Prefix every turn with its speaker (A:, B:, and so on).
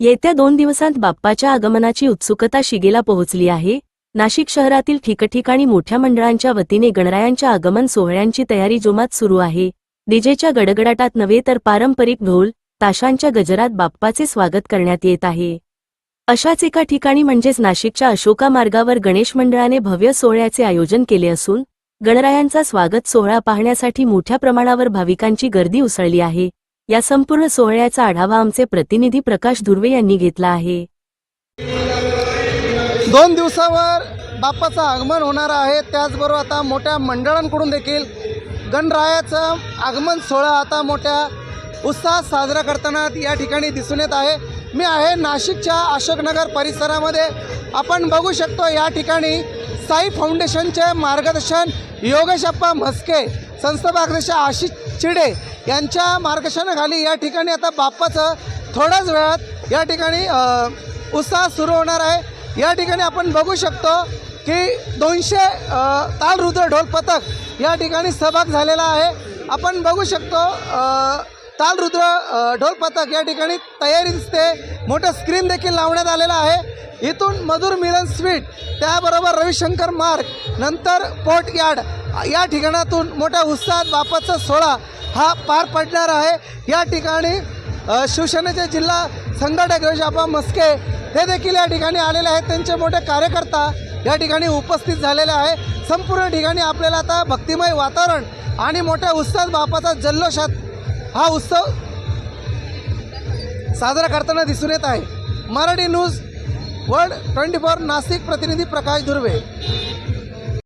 A: येत्या दोन दिवसांत बाप्पाच्या आगमनाची उत्सुकता शिगेला पोहोचली आहे. नाशिक शहरातील ठिकठिकाणी मोठ्या मंडळांच्या वतीने गणरायांच्या आगमन सोहळ्यांची तयारी जोमात सुरू आहे. डीजेच्या गडगडाटात नव्हे तर पारंपरिक ढोल ताशांच्या गजरात बाप्पाचे स्वागत करण्यात येत आहे. अशाच एका ठिकाणी म्हणजेच नाशिकच्या अशोका मार्गावर गणेश मंडळाने भव्य सोहळ्याचे आयोजन केले असून गणरायांचा स्वागत सोहळा पाहण्यासाठी मोठ्या प्रमाणावर भाविकांची गर्दी उसळली आहे. या संपूर्ण सोहळ्याचा आढावा आमचे प्रतिनिधी प्रकाश धुर्वे यांनी घेतला आहे.
B: दोन दिवसावर बाप्पाचं आगमन होणार आहे. त्याचबरोबर आता मोठ्या मंडळांकडून देखील गणरायाचं आगमन सोहळा आता मोठ्या उत्साहात साजरा करताना या ठिकाणी दिसून येत आहे. मी आहे नाशिकच्या अशोकनगर परिसरामध्ये. आपण बघू शकतो या ठिकाणी साई फाउंडेशनचे मार्गदर्शन योगेशप्पा म्हस्के संस्थापक आशिष चिडे यांच्या मार्गदर्शनाखाली या ठिकाणी आता बाप्पाचं थोड्याच वेळात या ठिकाणी उत्साह सुरू होणार आहे. या ठिकाणी आपण बघू शकतो की दोनशे तालरुद्र ढोल पथक या ठिकाणी सहभाग झालेला आहे. आपण बघू शकतो तालरुद्र ढोल पथक या ठिकाणी तयारी दिसते मोठं स्क्रीन देखील लावण्यात आलेलं आहे. इथून मधुर मिलन स्वीट त्याबरोबर रविशंकर मार्ग नंतर पोर्ट यार्ड या ठिकाणातून मोठ्या उत्साहात बापाचा सोहळा हा पार पडणार आहे. या ठिकाणी शिवसेनेचे जिल्हा संघटक योशापा मस्के हे देखील या ठिकाणी आलेले आहेत. त्यांचे मोठे कार्यकर्ता या ठिकाणी उपस्थित झालेले आहे. संपूर्ण ठिकाणी आपल्याला आता भक्तिमय वातावरण आणि मोठ्या उत्साहात बापाचा जल्लोषात हा उत्सव साजरा करताना दिसून येत आहे. Marathi news world twenty four Nashik प्रतिनिधी प्रकाश धुर्वे